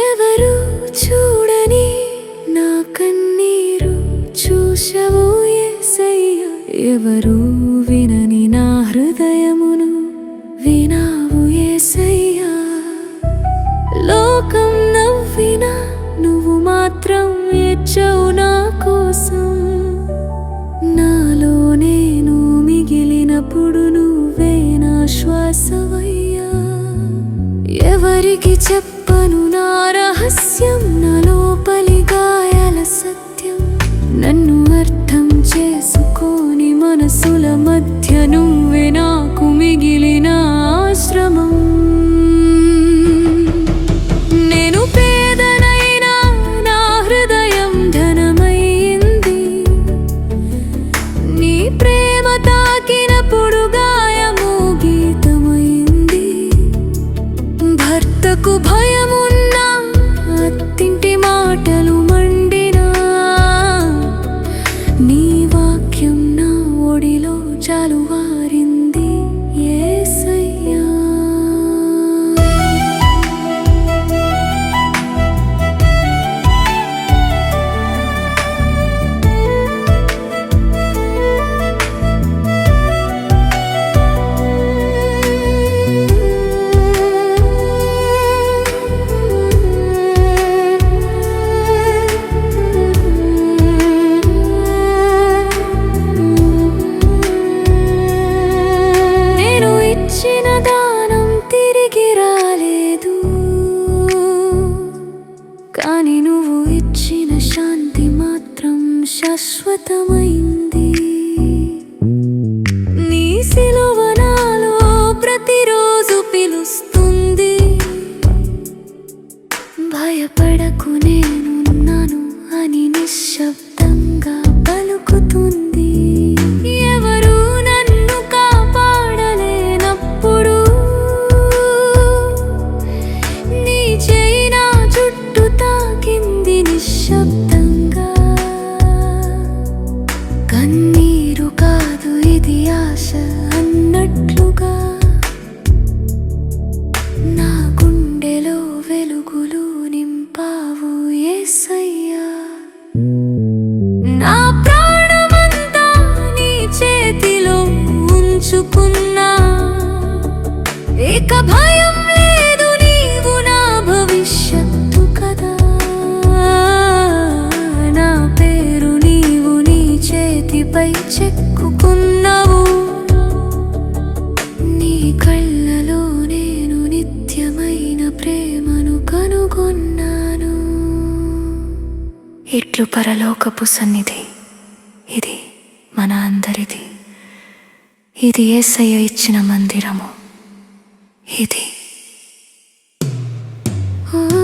ఎవరు చూడని నా కన్నీరు చూసవు యేసయ్య ఎవరు వినని నా హృదయమును వినావు యేసయ్యా లోకం నవ్వినా నువ్వు మాత్రం ఏడ్చావు నా కోసం. నాలో నేను మిగిలినప్పుడు నువ్వే నా శ్వాసవయ్యా. ఎవరికి చెప్పను నా రహస్యం నా లోపలి గాయాల సత్యం. నన్ను శాశ్వతమైంది నీ సిలువనాలో ప్రతిరోజు పిలుస్తుంది. భయపడకు నేనున్నాను అని నిశ్శబ్దంగా పలుకుతుంది. కన్నీరు కాదు ఇది ఆశ అన్నట్లుగా. నా గుండెలో వెలుగులు నింపావు ఏసయ్యా. నా ప్రాణమంతా నీ చేతిలో ఉంచుకున్నా. ఇక భయం ఇట్లు పరలోకపు సన్నిధి. ఇది మన అందరిది. ఇది ఏసయ్య ఇచ్చిన మందిరము. ఇది. ఓ